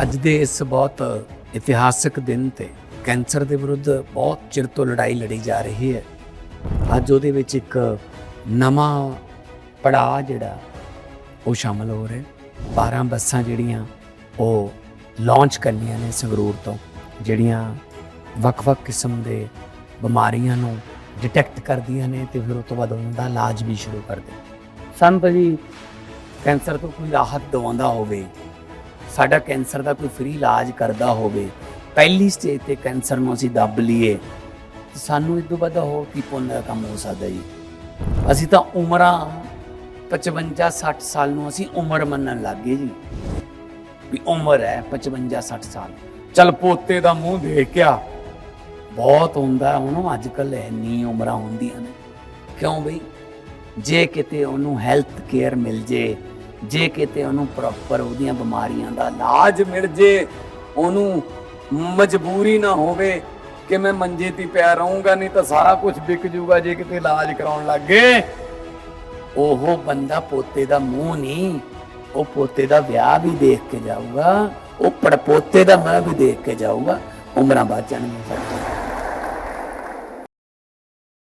ਅੱਜ ਦੇ ਇਸ ਬਹੁਤ ਇਤਿਹਾਸਕ ਦਿਨ ਤੇ ਕੈਂਸਰ ਦੇ ਵਿਰੁੱਧ ਬਹੁਤ ਚਿਰ ਤੋਂ ਲੜਾਈ ਲੜੀ ਜਾ ਰਹੀ ਹੈ। ਅੱਜ ਉਹਦੇ ਵਿੱਚ ਇੱਕ ਨਵਾਂ ਪੜਾਅ ਜਿਹੜਾ, ਉਹ ਸ਼ਾਮਲ ਹੋ ਰਿਹਾ 12 ਬੱਸਾਂ ਜਿਹੜੀਆਂ ਉਹ ਲਾਂਚ ਕਰਨੀਆਂ ਨੇ ਸੰਗਰੂਰ ਤੋਂ, ਜਿਹੜੀਆਂ ਵੱਖ-ਵੱਖ ਕਿਸਮ ਦੇ ਬਿਮਾਰੀਆਂ ਨੂੰ ਡਿਟੈਕਟ ਕਰਦੀਆਂ ਨੇ ਤੇ ਫਿਰ ਉਸ ਤੋਂ ਬਾਅਦ ਉਹਨਾਂ ਦਾ ਇਲਾਜ ਵੀ ਸ਼ੁਰੂ ਕਰਦੇ ਸੰਤ ਜੀ ਕੈਂਸਰ ਤੋਂ ਕੋਈ ਰਾਹਤ ਦਵਾਉਂਦਾ ਹੋਵੇ ਸਾਡਾ ਕੈਂਸਰ ਦਾ ਕੋਈ ਫ੍ਰੀ ਇਲਾਜ ਕਰਦਾ ਹੋਵੇ, ਪਹਿਲੀ ਸਟੇਜ ਤੇ ਕੈਂਸਰ ਨੂੰ ਅਸੀਂ ਦੱਬ ਲਈਏ ਸਾਨੂੰ ਇਸ ਤੋਂ ਬਾਅਦ ਹੋਰ ਕੀ ਪੁੰਨ ਦਾ ਕੰਮ ਹੋ ਸਕਦਾ ਜੀ? ਅਸੀਂ ਤਾਂ ਉਮਰਾਂ 55 60 ਸਾਲ ਨੂੰ ਅਸੀਂ ਉਮਰ ਮੰਨਣ ਲੱਗ ਗਏ ਜੀ। ਵੀ ਉਮਰ ਹੈ 55 60 ਸਾਲ। ਚਲ ਪੋਤੇ ਦਾ ਮੂੰਹ ਦੇਖਿਆ ਬਹੁਤ ਹੁੰਦਾ ਹੁਣ ਅੱਜ ਕੱਲ ਇੰਨੀ ਉਮਰਾਂ ਹੁੰਦੀਆਂ ਨੇ। ਕਿਉਂ ਬਈ? ਜੇ ਕਿਤੇ ਉਹਨੂੰ ਹੈਲਥ ਕੇਅਰ ਮਿਲ ਜੇ ਜੇ ਕਿਤੇ ਉਹਨੂੰ ਪ੍ਰੋਪਰ ਉਹਦੀਆਂ ਬਿਮਾਰੀਆਂ ਦਾ ਇਲਾਜ ਮਿਲ ਜੇ, ਉਹਨੂੰ ਮਜਬੂਰੀ ਨਾ ਹੋਵੇ ਕਿ ਮੈਂ ਮੰਜੇ ਤੇ ਪਿਆ ਰਹੂੰਗਾ, ਨਹੀਂ ਤਾਂ ਸਾਰਾ ਕੁਝ ਵਿਕ ਜੂਗਾ ਜੇ ਕਿਤੇ ਇਲਾਜ ਕਰਾਉਣ ਲੱਗ ਗਏ। ਉਹ ਬੰਦਾ ਪੋਤੇ ਦਾ ਮੂੰਹ ਨਹੀਂ, ਉਹ ਪੋਤੇ ਦਾ ਵਿਆਹ ਵੀ ਦੇਖ ਕੇ ਜਾਊਗਾ, ਉਹ ਪੜਪੋਤੇ ਦਾ ਮੈਂ ਵੀ ਦੇਖ ਕੇ ਜਾਊਗਾ, ਉਮਰਾਂ ਬਾਅਦ ਜਾਣਗੀਆਂ